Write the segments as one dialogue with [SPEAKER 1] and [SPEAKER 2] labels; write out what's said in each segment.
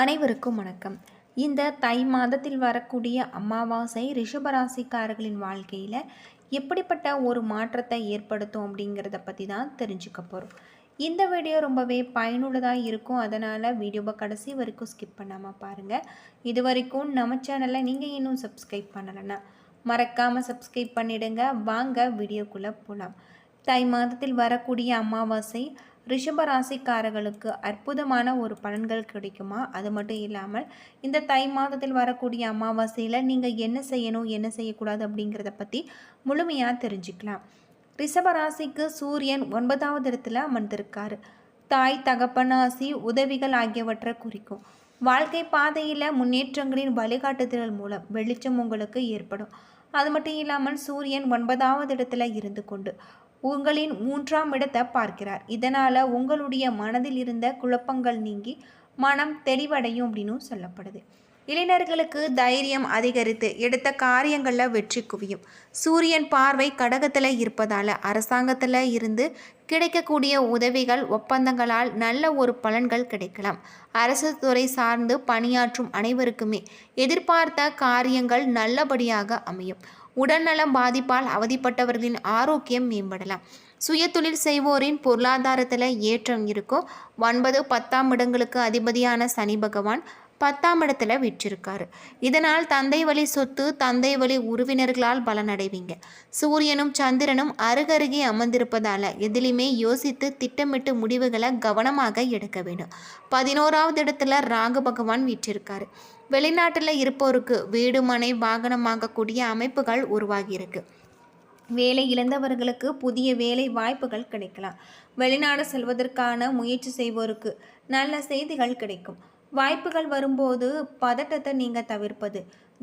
[SPEAKER 1] அனைவருக்கும் வணக்கம். இந்த தை மாதத்தில் வரக்கூடிய அமாவாசை ரிஷபராசிக்காரர்களின் வாழ்க்கையில் எப்படிப்பட்ட ஒரு மாற்றத்தை ஏற்படுத்தும் அப்படிங்கிறத பற்றி தான் தெரிஞ்சுக்க போகிறோம் இந்த வீடியோ ரொம்பவே பயனுள்ளதாக இருக்கும். அதனால் வீடியோவை கடைசி வரைக்கும் ஸ்கிப் பண்ணாமல் பாருங்கள் இது வரைக்கும் நம்ம சேனலை நீங்கள் இன்னும் சப்ஸ்கிரைப் பண்ணலைன்னா மறக்காமல் சப்ஸ்கிரைப் பண்ணிடுங்க. வாங்க வீடியோக்குள்ளே போகலாம் தை மாதத்தில் வரக்கூடிய அமாவாசை ரிஷப ராசிக்காரர்களுக்கு அற்புதமான ஒரு பலன்கள் கிடைக்குமா? அது மட்டும் இல்லாமல் இந்த தை மாதத்தில் வரக்கூடிய அமாவாசையில் நீங்கள் என்ன செய்யணும் என்ன செய்யக்கூடாது அப்படிங்கிறத பற்றி முழுமையாக தெரிஞ்சுக்கலாம். ரிஷப ராசிக்கு சூரியன் ஒன்பதாவது இடத்துல அமர்ந்திருக்காரு. தாய் தகப்பனாசி உதவிகள் ஆகியவற்றை குறிக்கும். வாழ்க்கை பாதையில் முன்னேற்றங்களின் வழிகாட்டுதல் மூலம் வெளிச்சம் உங்களுக்கு ஏற்படும். அது மட்டும் இல்லாமல் சூரியன் ஒன்பதாவது இடத்துல இருந்து கொண்டு உங்களின் மூன்றாம் இடத்தை பார்க்கிறார். இதனால் உங்களுடைய மனதில் இருந்த குழப்பங்கள் நீங்கி மனம் தெளிவடையும் அப்படின்னு சொல்லப்படுது. இளைஞர்களுக்கு தைரியம் அதிகரித்து எடுத்த காரியங்களில் வெற்றி குவியும். சூரியன் பார்வை கடகத்தில் இருப்பதால் அரசாங்கத்தில் இருந்து கிடைக்கக்கூடிய உதவிகள் ஒப்பந்தங்களால் நல்ல ஒரு பலன்கள் கிடைக்கலாம். அரசு துறை சார்ந்து பணியாற்றும் அனைவருக்குமே எதிர்பார்த்த காரியங்கள் நல்லபடியாக அமையும். உடல்நலம் பாதிப்பால் அவதிப்பட்டவர்களின் ஆரோக்கியம் மேம்படலாம். சுயதொழில் செய்வோரின் பொருளாதாரத்தில் ஏற்றம் இருக்கும். ஒன்பது பத்தாம் இடங்களுக்கு அதிபதியான சனி பகவான் பத்தாம் இடத்துல விற்றிருக்காரு. இதனால் தந்தை வழி சொத்து தந்தை வழி உறவினர்களால் பலனடைவீங்க. சூரியனும் சந்திரனும் அருகருகே அமர்ந்திருப்பதால் எதிலுமே யோசித்து திட்டமிட்டு முடிவுகளை கவனமாக எடுக்க வேண்டும். பதினோராவது இடத்துல ராகு பகவான் விற்றிருக்காரு. வெளிநாட்டில் இருப்போருக்கு வீடு மனை வாகனமாகக்கூடிய அமைப்புகள் உருவாகியிருக்கு. வேலை இழந்தவர்களுக்கு புதிய வேலை வாய்ப்புகள் கிடைக்கலாம். வெளிநாடு செல்வதற்கான முயற்சி செய்வோருக்கு நல்ல செய்திகள் கிடைக்கும். வாய்ப்புகள் வரும்போது பதட்டத்தை நீங்கள் தவிர்ப்பது.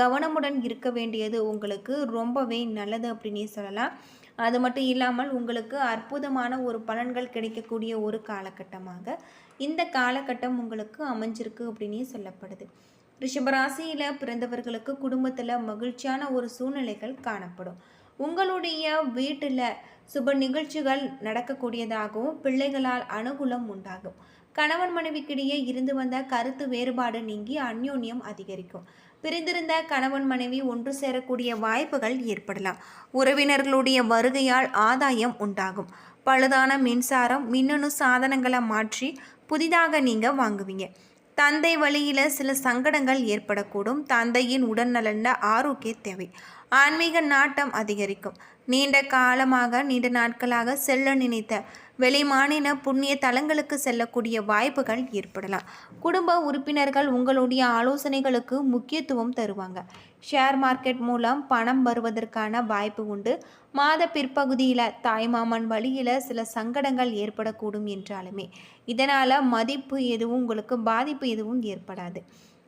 [SPEAKER 1] கவனமுடன் இருக்க வேண்டியது உங்களுக்கு ரொம்பவே நல்லது அப்படின்னு சொல்லலாம். அது மட்டும் இல்லாமல் உங்களுக்கு அற்புதமான ஒரு பலன்கள் கிடைக்கக்கூடிய ஒரு காலகட்டமாக இந்த காலகட்டம் உங்களுக்கு அமைஞ்சிருக்கு அப்படின்னே சொல்லப்படுது. ரிஷபராசியில் பிறந்தவர்களுக்கு குடும்பத்தில் மகிழ்ச்சியான ஒரு சூழ்நிலைகள் காணப்படும். உங்களுடைய வீட்டில் சுப நிகழ்ச்சிகள் நடக்கக்கூடியதாகவும் பிள்ளைகளால் அனுகூலம் உண்டாகும். கணவன் மனைவிக்கிடையே இருந்து வந்த கருத்து வேறுபாடு நீங்கி அந்யோன்யம் அதிகரிக்கும். பிரிந்திருந்த கணவன் மனைவி ஒன்று சேரக்கூடிய வாய்ப்புகள் ஏற்படலாம். உறவினர்களுடைய வருகையால் ஆதாயம் உண்டாகும். பழுதான மின்சாரம் மின்னணு சாதனங்களை மாற்றி புதிதாக நீங்கள் வாங்குவீங்க. தந்தை வழியில் சில சங்கடங்கள் ஏற்படக்கூடும். தந்தையின் உடல்நலன ஆரோக்கிய தேவை. ஆன்மீக நாட்டம் அதிகரிக்கும். நீண்ட காலமாக நீண்ட நாட்களாக செல்ல நினைத்த வெளிமாநில புண்ணிய தலங்களுக்கு செல்லக்கூடிய வாய்ப்புகள் ஏற்படலாம். குடும்ப உறுப்பினர்கள் உங்களுடைய ஆலோசனைகளுக்கு முக்கியத்துவம் தருவாங்க. ஷேர் மார்க்கெட் மூலம் பணம் வருவதற்கான வாய்ப்பு உண்டு. மாத பிற்பகுதியில் தாய்மாமன் வழியில் சில சங்கடங்கள் ஏற்படக்கூடும் என்றாலுமே. இதனால் மதிப்பு எதுவும் உங்களுக்கு பாதிப்பு எதுவும் ஏற்படாது.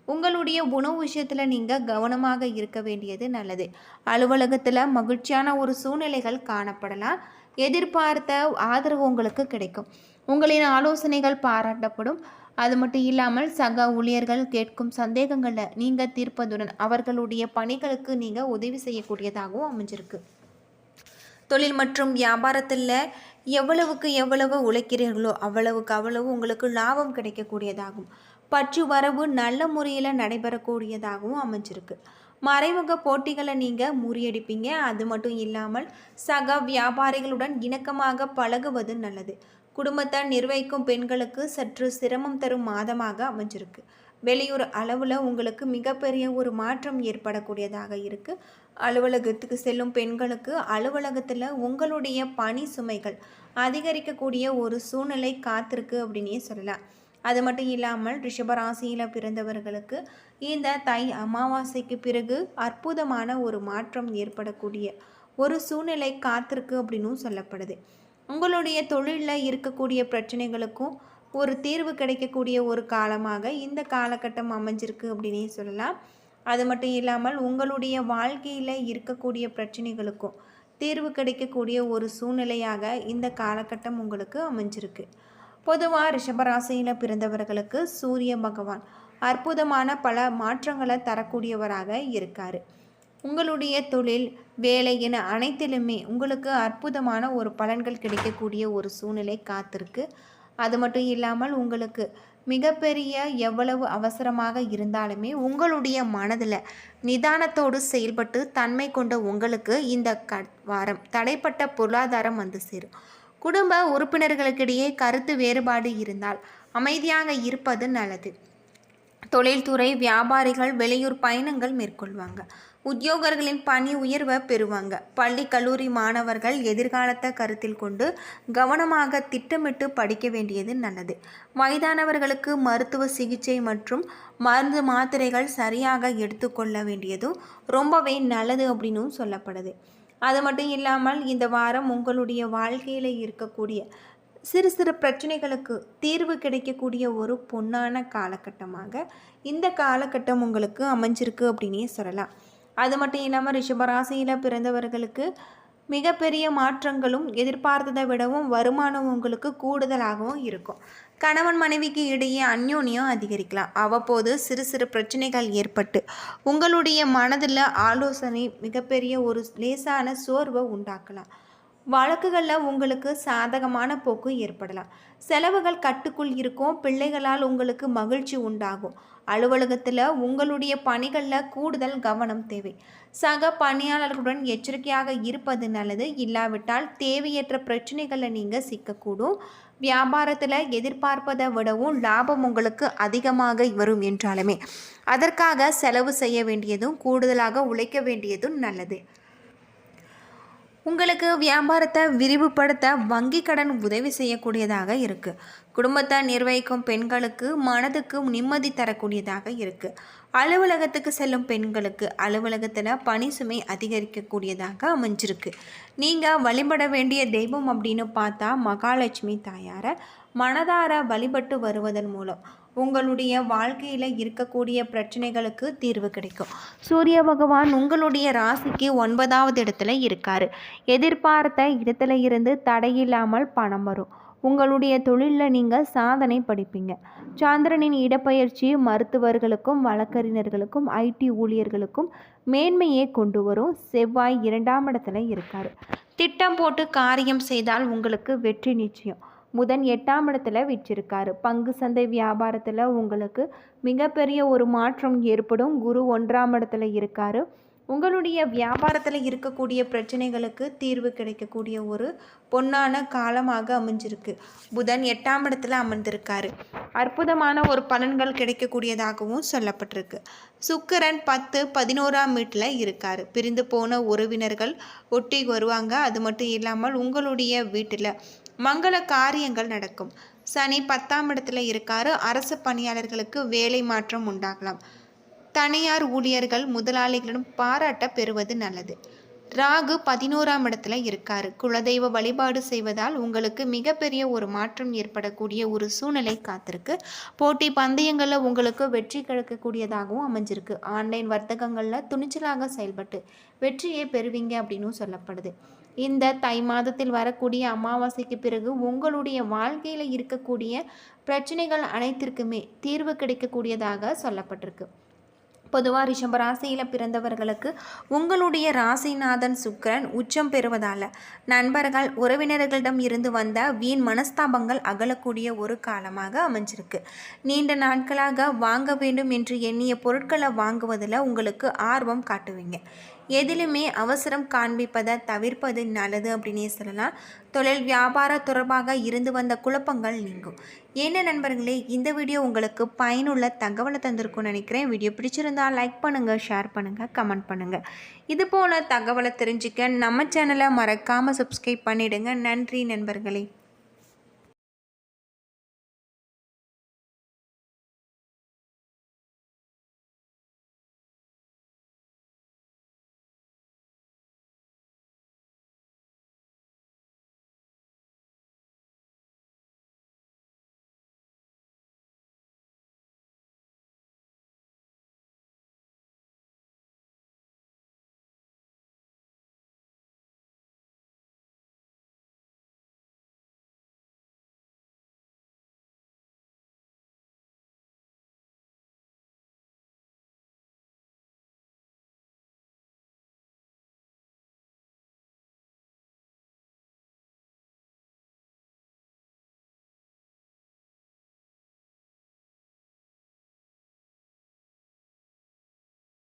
[SPEAKER 1] உங்களுடைய உணவு விஷயத்தில் நீங்கள் கவனமாக இருக்க வேண்டியது நல்லது. அலுவலகத்தில் மகிழ்ச்சியான ஒரு சூழ்நிலைகள் காணப்படலாம். எதிர்பார்த்த ஆதரவு உங்களுக்கு கிடைக்கும். உங்களின் ஆலோசனைகள் பாராட்டப்படும். அது மட்டும் இல்லாமல் சக ஊழியர்கள் கேட்கும் சந்தேகங்களை நீங்கள் தீர்ப்பதுடன் அவர்களுடைய பணிகளுக்கு நீங்கள் உதவி செய்யக்கூடியதாகவும் அமைஞ்சிருக்கு. தொழில் மற்றும் வியாபாரத்தில் எவ்வளவுக்கு எவ்வளவு உழைக்கிறீர்களோ அவ்வளவுக்கு அவ்வளவு உங்களுக்கு லாபம் கிடைக்கக்கூடியதாகும். பற்று வரவு நல்ல முறையில் நடைபெறக்கூடியதாகவும் அமைஞ்சிருக்கு. மறைமுக போட்டிகளை நீங்கள் முறியடிப்பீங்க. அது மட்டும் இல்லாமல் சக வியாபாரிகளுடன் இணக்கமாக பழகுவது நல்லது. குடும்பத்தை நிர்வகிக்கும் பெண்களுக்கு சற்று சிரமம் தரும் மாதமாக அமைஞ்சிருக்கு. வெளியூர் அளவில் உங்களுக்கு மிகப்பெரிய ஒரு மாற்றம் ஏற்படக்கூடியதாக இருக்குது அலுவலகத்துக்கு செல்லும் பெண்களுக்கு அலுவலகத்தில் உங்களுடைய பணி சுமைகள் அதிகரிக்கக்கூடிய ஒரு சூழ்நிலை காத்திருக்கு அப்படின்னே சொல்லலாம். அது மட்டும் இல்லாமல் ரிஷபராசியில் பிறந்தவர்களுக்கு இந்த தை அமாவாசைக்கு பிறகு அற்புதமான ஒரு மாற்றம் ஏற்படக்கூடிய ஒரு சூழ்நிலை காத்திருக்கு அப்படின்னும் சொல்லப்படுது. உங்களுடைய தொழிலில் இருக்கக்கூடிய பிரச்சனைகளுக்கும் ஒரு தீர்வு கிடைக்கக்கூடிய ஒரு காலமாக இந்த காலகட்டம் அமைஞ்சிருக்கு அப்படின்னே சொல்லலாம். அது மட்டும் இல்லாமல் உங்களுடைய வாழ்க்கையில் இருக்கக்கூடிய பிரச்சனைகளுக்கும் தீர்வு கிடைக்கக்கூடிய ஒரு சூழ்நிலையாக இந்த காலகட்டம் உங்களுக்கு அமைஞ்சிருக்கு. பொதுவாக ரிஷபராசியில் பிறந்தவர்களுக்கு சூரிய பகவான் அற்புதமான பல மாற்றங்களை தரக்கூடியவராக இருக்கார். உங்களுடைய தொழில் வேலை என அனைத்திலுமே உங்களுக்கு அற்புதமான ஒரு பலன்கள் கிடைக்கக்கூடிய ஒரு சூழ்நிலை காத்திருக்கு. அது மட்டும் இல்லாமல் உங்களுக்கு மிகப்பெரிய எவ்வளவு அவசரமாக இருந்தாலுமே உங்களுடைய மனதில் நிதானத்தோடு செயல்பட்டு தன்மை கொண்ட உங்களுக்கு இந்த க வாரம் தடைப்பட்ட பொருளாதாரம் வந்து சேரும். குடும்ப உறுப்பினர்களுக்கிடையே கருத்து வேறுபாடு இருந்தால் அமைதியாக இருப்பது நல்லது. தொழில்துறை வியாபாரிகள் வெளியூர் பயணங்கள் மேற்கொள்வாங்க. உத்தியோகர்களின் பணி உயர்வை பெறுவாங்க. பள்ளி கல்லூரி மாணவர்கள் எதிர்காலத்தை கருத்தில் கொண்டு கவனமாக திட்டமிட்டு படிக்க வேண்டியது நல்லது. வயதானவர்களுக்கு மருத்துவ சிகிச்சை மற்றும் மருந்து மாத்திரைகள் சரியாக எடுத்துக்கொள்ள வேண்டியதும் ரொம்பவே நல்லது அப்படின்னும் சொல்லப்படுது. அது மட்டும் இல்லாமல் இந்த வாரம் உங்களுடைய வாழ்க்கையில் இருக்கக்கூடிய சிறு சிறு பிரச்சனைகளுக்கு தீர்வு கிடைக்கக்கூடிய ஒரு பொன்னான காலகட்டமாக இந்த காலகட்டம் உங்களுக்கு அமைஞ்சிருக்கு அப்படின்னே சொல்லலாம். அது மட்டும் இல்லாமல் ரிஷபராசியில் பிறந்தவர்களுக்கு மிகப்பெரிய மாற்றங்களும் எதிர்பார்த்ததை விடவும் வருமானம் உங்களுக்கு கூடுதலாகவும் இருக்கும். கணவன் மனைவிக்கு இடையே அந்யோன்யம் அதிகரிக்கலாம். அவ்வப்போது சிறு சிறு பிரச்சனைகள் ஏற்பட்டு உங்களுடைய மனதில் ஆலோசனை மிகப்பெரிய ஒரு லேசான சோர்வை உண்டாக்கலாம். வழக்குகளில் உங்களுக்கு சாதகமான போக்கு ஏற்படலாம். செலவுகள் கட்டுக்குள் இருக்கும் பிள்ளைகளால் உங்களுக்கு மகிழ்ச்சி உண்டாகும். அலுவலகத்தில் உங்களுடைய பணிகளில் கூடுதல் கவனம் தேவை. சக பணியாளர்களுடன் எச்சரிக்கையாக இருப்பது நல்லது. இல்லாவிட்டால் தேவையற்ற பிரச்சனைகளில் நீங்கள் சிக்கக்கூடும். வியாபாரத்தில் எதிர்பார்ப்பதை விடவும் லாபம் உங்களுக்கு அதிகமாக வரும் என்றாலுமே அதற்காக செலவு செய்ய வேண்டியதும் கூடுதலாக உழைக்க வேண்டியதும் நல்லது. உங்களுக்கு வியாபாரத்தை விரிவுபடுத்த வங்கி கடன் உதவி செய்யக்கூடியதாக இருக்குது குடும்பத்தை நிர்வகிக்கும் பெண்களுக்கு மனதுக்கு நிம்மதி தரக்கூடியதாக இருக்குது அலுவலகத்துக்கு செல்லும் பெண்களுக்கு அலுவலகத்தில் பணி சுமை அதிகரிக்கக்கூடியதாக அமைஞ்சிருக்கு. நீங்கள் வழிபட வேண்டிய தெய்வம் அப்படின்னு பார்த்தா மகாலட்சுமி தாயாரை மனதார வழிபட்டு வருவதன் மூலம். உங்களுடைய வாழ்க்கையில் இருக்கக்கூடிய பிரச்சனைகளுக்கு தீர்வு கிடைக்கும். சூரிய பகவான் உங்களுடைய ராசிக்கு ஒன்பதாவது இடத்துல இருக்கார். எதிர்பார்த்த இடத்துல இருந்து தடையில்லாமல் பணம் வரும். உங்களுடைய தொழிலில் நீங்கள் சாதனை படிப்பீங்க. சந்திரனின் இடப்பெயர்ச்சி மருத்துவர்களுக்கும் வழக்கறிஞர்களுக்கும் ஐடி ஊழியர்களுக்கும் மேன்மையை கொண்டு வரும் செவ்வாய் இரண்டாம் இடத்துல இருக்கார். திட்டம் போட்டு காரியம் செய்தால் உங்களுக்கு வெற்றி நிச்சயம். புதன் எட்டாம் இடத்துல விற்றிருக்காரு. பங்கு சந்தை வியாபாரத்தில் உங்களுக்கு மிகப்பெரிய ஒரு மாற்றம் ஏற்படும். குரு ஒன்றாம் இடத்துல இருக்காரு. உங்களுடைய வியாபாரத்தில் இருக்கக்கூடிய பிரச்சனைகளுக்கு தீர்வு கிடைக்கக்கூடிய ஒரு பொன்னான காலமாக அமைஞ்சிருக்கு. புதன் எட்டாம் இடத்துல அமர்ந்திருக்காரு. அற்புதமான ஒரு பலன்கள் கிடைக்கக்கூடியதாகவும் சொல்லப்பட்டிருக்கு. சுக்கரன் பத்து பதினோராம் வீட்டில் இருக்கார். பிரிந்து போன உறவினர்கள் ஒட்டி வருவாங்க. அது மட்டும் இல்லாமல் உங்களுடைய வீட்டில் மங்கள காரியங்கள் நடக்கும். சனி பத்தாம் இடத்துல இருக்காரு. அரசு பணியாளர்களுக்கு வேலை மாற்றம் உண்டாகலாம். தனியார் ஊழியர்கள் முதலாளிகளிடம் பாராட்ட பெறுவது நல்லது. ராகு பதினோராம் இடத்துல இருக்காரு. குலதெய்வ வழிபாடு செய்வதால் உங்களுக்கு மிகப்பெரிய ஒரு மாற்றம் ஏற்படக்கூடிய ஒரு சூழ்நிலை காத்திருக்கு. போட்டி பந்தயங்களில் உங்களுக்கு வெற்றி கிடைக்கக்கூடியதாகவும் அமைஞ்சிருக்கு. ஆன்லைன் வர்த்தகங்களில் துணிச்சலாக செயல்பட்டு வெற்றியை பெறுவீங்க அப்படின்னு சொல்லப்படுது. இந்த தை மாதத்தில் வரக்கூடிய அமாவாசைக்கு பிறகு உங்களுடைய வாழ்க்கையில் இருக்கக்கூடிய பிரச்சனைகள் அனைத்திற்குமே தீர்வு கிடைக்கக்கூடியதாக சொல்லப்பட்டிருக்கு. பொதுவாக ரிஷப ராசியில் பிறந்தவர்களுக்கு உங்களுடைய ராசிநாதன் சுக்கரன் உச்சம் பெறுவதால் நண்பர்கள் உறவினர்களிடம் இருந்து வந்த வீண் மனஸ்தாபங்கள் அகலக்கூடிய ஒரு காலமாக அமைஞ்சிருக்கு. நீண்ட நாட்களாக வாங்க வேண்டும் என்று எண்ணிய பொருட்களை வாங்குவதில் உங்களுக்கு ஆர்வம் காட்டுவீங்க. எதிலுமே அவசரம் காண்பிப்பதை தவிர்ப்பது நல்லது அப்படின்னே சொல்லலாம். தொழில் வியாபார தொடர்பாக இருந்து வந்த குழப்பங்கள் நீங்கும். என்ன நண்பர்களே இந்த வீடியோ உங்களுக்கு பயனுள்ள தகவலை தந்திருக்கும்னு நினைக்கிறேன். வீடியோ பிடிச்சிருந்தால் லைக் பண்ணுங்கள் ஷேர் பண்ணுங்கள் கமெண்ட் பண்ணுங்கள் இது போல் தகவலை தெரிஞ்சுக்க நம்ம சேனலை மறக்காமல் சப்ஸ்கிரைப் பண்ணிவிடுங்க நன்றி நண்பர்களே.